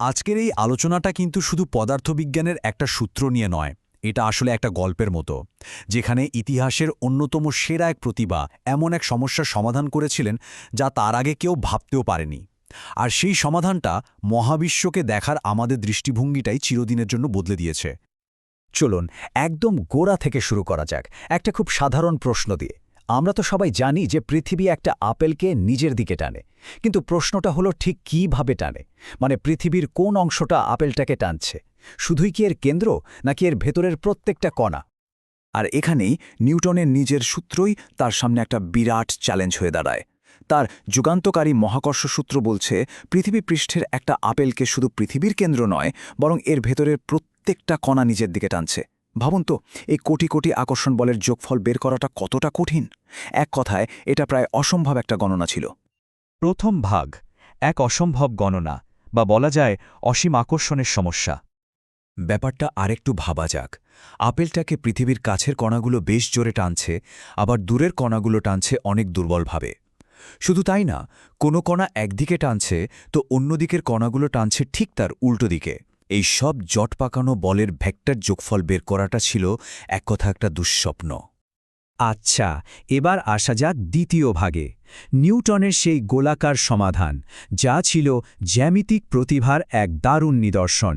আজকের এই আলোচনাটা কিন্তু শুধু পদার্থবিজ্ঞানের একটা সূত্র নিয়ে নয়, এটা আসলে একটা গল্পের মতো, যেখানে ইতিহাসের অন্যতম সেরা এক প্রতিভা এমন এক সমস্যার সমাধান করেছিলেন যা তার আগে কেউ ভাবতেও পারেনি। আর সেই সমাধানটা মহাবিশ্বকে দেখার আমাদের দৃষ্টিভঙ্গিটাই চিরদিনের জন্য বদলে দিয়েছে। চলুন, একদম গোড়া থেকে শুরু করা যাক, একটা খুব সাধারণ প্রশ্ন দিয়ে। আমরা তো সবাই জানি যে পৃথিবী একটা আপেলকে নিজের দিকে টানে। কিন্তু প্রশ্নটা হলো ঠিক কীভাবে টানে? মানে পৃথিবীর কোন অংশটা আপেলটাকে টানছে? শুধুই কি এর কেন্দ্র, নাকি এর ভেতরের প্রত্যেকটা কণা? আর এখানেই নিউটনের নিজের সূত্রই তার সামনে একটা বিরাট চ্যালেঞ্জ হয়ে দাঁড়ায়। তার যুগান্তকারী মহাকর্ষ সূত্র বলছে, পৃথিবী পৃষ্ঠের একটা আপেলকে শুধু পৃথিবীর কেন্দ্র নয়, বরং এর ভেতরের প্রত্যেকটা কণা নিজের দিকে টানছে। ভাবুন তো এই কোটি কোটি আকর্ষণ বলের যোগফল বের করাটা কতটা কঠিন? এক কথায় এটা প্রায় অসম্ভব একটা গণনা ছিল। প্রথম ভাগ এক অসম্ভব গণনা বা বলা যায় অসীম আকর্ষণের সমস্যা। ব্যাপারটা আরেকটু ভাবা যাক। আপেলটাকে পৃথিবীর কাছের কণাগুলো বেশ জোরে টানছে আবার দূরের কণাগুলো টানছে অনেক দুর্বলভাবে। শুধু তাই না কোনো কণা একদিকে টানছে তো অন্যদিকের কণাগুলো টানছে ঠিক তার উল্টো দিকে। এই সব জট পাকানো বলের ভেক্টর যোগফল বের করাটা ছিল এক কথা একটা দুঃস্বপ্ন। আচ্ছা এবার আসা যাক দ্বিতীয় ভাগে। নিউটনের সেই গোলাকার সমাধান, যা ছিল জ্যামিতিক প্রতিভার এক দারুণ নিদর্শন।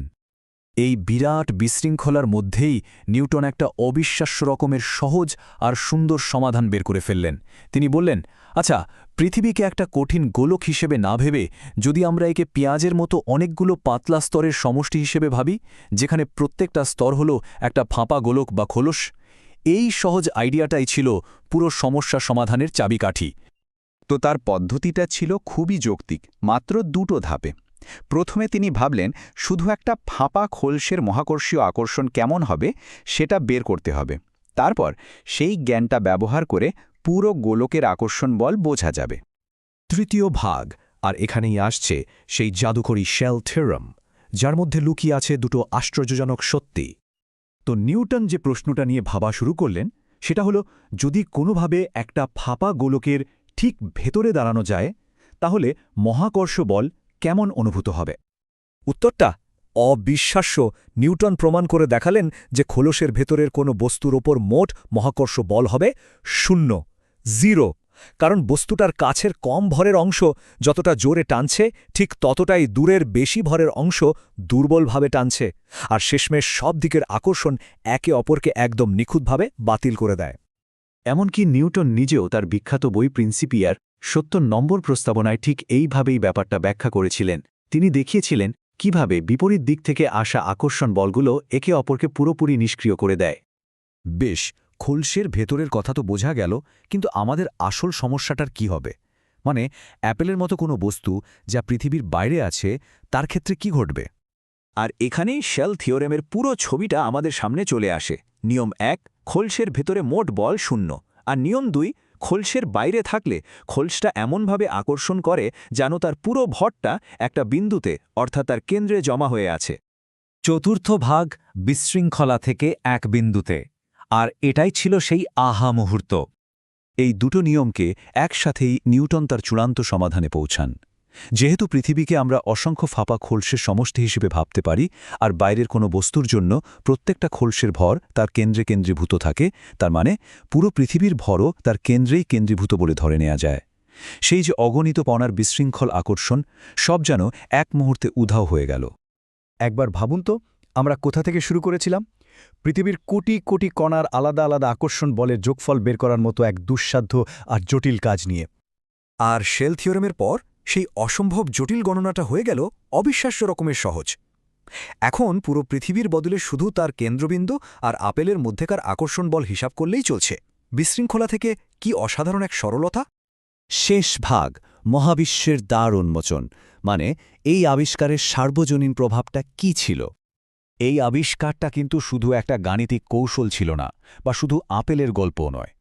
এই বিরাট বিশৃঙ্খলার মধ্যেই নিউটন একটা অবিশ্বাস্য রকমের সহজ আর সুন্দর সমাধান বের করে ফেললেন। তিনি বললেন আচ্ছা পৃথিবীকে একটা কঠিন গোলক হিসেবে না ভেবে যদি আমরা একে পেঁয়াজের মতো অনেকগুলো পাতলা স্তরের সমষ্টি হিসেবে ভাবি, যেখানে প্রত্যেকটা স্তর হল একটা ফাঁপা গোলক বা খোলস, এই সহজ আইডিয়াটাই ছিল পুরো সমস্যা সমাধানের চাবিকাঠি। তো তার পদ্ধতিটা ছিল খুবই যৌক্তিক, মাত্র দুটো ধাপে। প্রথমে তিনি ভাবলেন, শুধু একটা ফাঁপা খোলসের মহাকর্ষীয় আকর্ষণ কেমন হবে, সেটা বের করতে হবে। তারপর সেই জ্ঞানটা ব্যবহার করে পুরো গোলকের আকর্ষণ বল বোঝা যাবে। তৃতীয় ভাগ, আর এখানেই আসছে সেই জাদুকরী শেল থেরম যার মধ্যে লুকিয়ে আছে দুটো আশ্চর্যজনক সত্যি। তো নিউটন যে প্রশ্নটা নিয়ে ভাবা শুরু করলেন, সেটা হলো, যদি কোনোভাবে একটা ফাঁপা গোলকের ঠিক ভেতরে দাঁড়ানো যায়, তাহলে মহাকর্ষ বল কেমন অনুভূত হবে? উত্তরটা, অবিশ্বাস্য। নিউটন প্রমাণ করে দেখালেন যে খোলসের ভেতরের কোনো বস্তুর ওপর মোট মহাকর্ষ বল হবে শূন্য। জিরো। কারণ বস্তুটার কাছের কম ভরের অংশ যতটা জোরে টানছে, ঠিক ততটাই দূরের বেশি ভরের অংশ দুর্বলভাবে টানছে আর শেষমেশ সব দিকের আকর্ষণ একে অপরকে একদম নিখুঁতভাবে বাতিল করে দেয়। এমনকি নিউটন নিজেও তার বিখ্যাত বই প্রিন্সিপিয়ার সত্তর নম্বর প্রস্তাবনায় ঠিক এইভাবেই ব্যাপারটা ব্যাখ্যা করেছিলেন। তিনি দেখিয়েছিলেন কীভাবে বিপরীত দিক থেকে আসা আকর্ষণ বলগুলো একে অপরকে পুরোপুরি নিষ্ক্রিয় করে দেয়। বেশ খোলসের ভেতরের কথা তো বোঝা গেল, কিন্তু আমাদের আসল সমস্যাটার কি হবে? মানে অ্যাপেলের মতো কোনো বস্তু যা পৃথিবীর বাইরে আছে, তার ক্ষেত্রে কি ঘটবে? আর এখানেই শেল থিওরেমের পুরো ছবিটা আমাদের সামনে চলে আসে। নিয়ম এক, খোলসের ভেতরে মোট বল শূন্য। আর নিয়ম দুই, খোলসের বাইরে থাকলে খোলসটা এমনভাবে আকর্ষণ করে যেন তার পুরো ভরটা একটা বিন্দুতে, অর্থাৎ তার কেন্দ্রে জমা হয়ে আছে। চতুর্থ ভাগ, বিশৃঙ্খলা থেকে এক বিন্দুতে। আর এটাই ছিল সেই আহা মুহূর্ত। এই দুটো নিয়মকে একসাথেই নিউটন তার চূড়ান্ত সমাধানে পৌঁছান। যেহেতু পৃথিবীকে আমরা অসংখ্য ফাঁপা খোলসের সমষ্টি হিসেবে ভাবতে পারি, আর বাইরের কোনো বস্তুর জন্য প্রত্যেকটা খোলসের ভর তার কেন্দ্রে কেন্দ্রীভূত থাকে, তার মানে পুরো পৃথিবীর ভরও তার কেন্দ্রেই কেন্দ্রীভূত বলে ধরে নেওয়া যায়। সেই যে অগণিত পণার বিশৃঙ্খল আকর্ষণ, সব যেন এক মুহূর্তে উধাও হয়ে গেল। একবার ভাবুন তো, আমরা কোথা থেকে শুরু করেছিলাম? পৃথিবীর কোটি কোটি কণার আলাদা আলাদা আকর্ষণ বলের যোগফল বের করার মতো এক দুঃসাধ্য আর জটিল কাজ নিয়ে। আর শেল থিওরেমের পর সেই অসম্ভব জটিল গণনাটা হয়ে গেল অবিশ্বাস্য রকমের সহজ। এখন পুরো পৃথিবীর বদলে শুধু তার কেন্দ্রবিন্দু আর আপেলের মধ্যেকার আকর্ষণ বল হিসাব করলেই চলছে। বিশৃঙ্খলা থেকে কি অসাধারণ এক সরলতা? শেষ ভাগ, মহাবিশ্বের দ্বার উন্মোচন। মানে এই আবিষ্কারের সার্বজনীন প্রভাবটা কি ছিল? এই আবিষ্কারটা কিন্তু শুধু একটা গাণিতিক কৌশল ছিল না, বা শুধু আপেলের গল্পও নয়।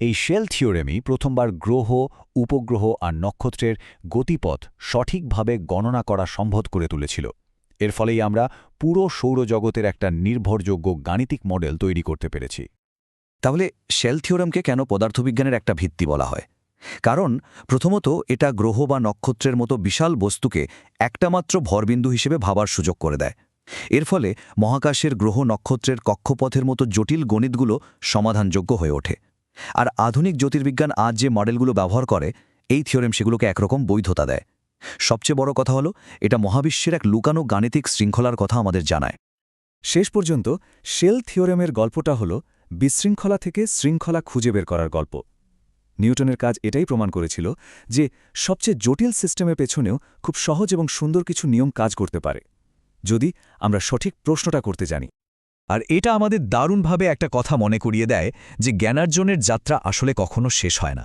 এই শেল থিওরেমই প্রথমবার গ্রহ, উপগ্রহ আর নক্ষত্রের গতিপথ সঠিকভাবে গণনা করা সম্ভব করে তুলেছিল। এর ফলেই আমরা পুরো সৌরজগতের একটা নির্ভরযোগ্য গাণিতিক মডেল তৈরি করতে পেরেছি। তাহলে শেল থিওরামকে কেন পদার্থবিজ্ঞানের একটা ভিত্তি বলা হয়? কারণ প্রথমত এটা গ্রহ বা নক্ষত্রের মতো বিশাল বস্তুকে একটা মাত্র ভরবিন্দু হিসেবে ভাবার সুযোগ করে দেয়। এর ফলে মহাকাশের গ্রহ নক্ষত্রের কক্ষপথের মতো জটিল গণিতগুলো সমাধানযোগ্য হয়ে ওঠে। আর আধুনিক জ্যোতির্বিজ্ঞান আজ যে মডেলগুলো ব্যবহার করে, এই থিওরেম সেগুলোকে একরকম বৈধতা দেয়। সবচেয়ে বড় কথা হলো, এটা মহাবিশ্বের এক লুকানো গাণিতিক শৃঙ্খলার কথা আমাদের জানায়। শেষ পর্যন্ত শেল থিওরেমের গল্পটা হল বিশৃঙ্খলা থেকে শৃঙ্খলা খুঁজে বের করার গল্প। নিউটনের কাজ এটাই প্রমাণ করেছিল যে সবচেয়ে জটিল সিস্টেমের পেছনেও খুব সহজ এবং সুন্দর কিছু নিয়ম কাজ করতে পারে। যদি আমরা সঠিক প্রশ্নটা করতে জানি। আর এটা আমাদের দারুণভাবে একটা কথা মনে করিয়ে দেয় যে জ্ঞানার্জনের যাত্রা আসলে কখনো শেষ হয় না।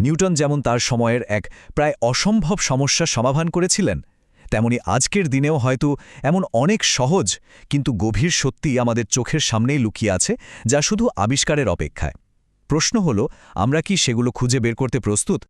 নিউটন যেমন তার সময়ের এক প্রায় অসম্ভব সমস্যা সমাধান করেছিলেন, তেমনি আজকের দিনেও হয়তো এমন অনেক সহজ কিন্তু গভীর সত্যি আমাদের চোখের সামনেই লুকিয়ে আছে যা শুধু আবিষ্কারের অপেক্ষায়। প্রশ্ন হল, আমরা কি সেগুলো খুঁজে বের করতে প্রস্তুত?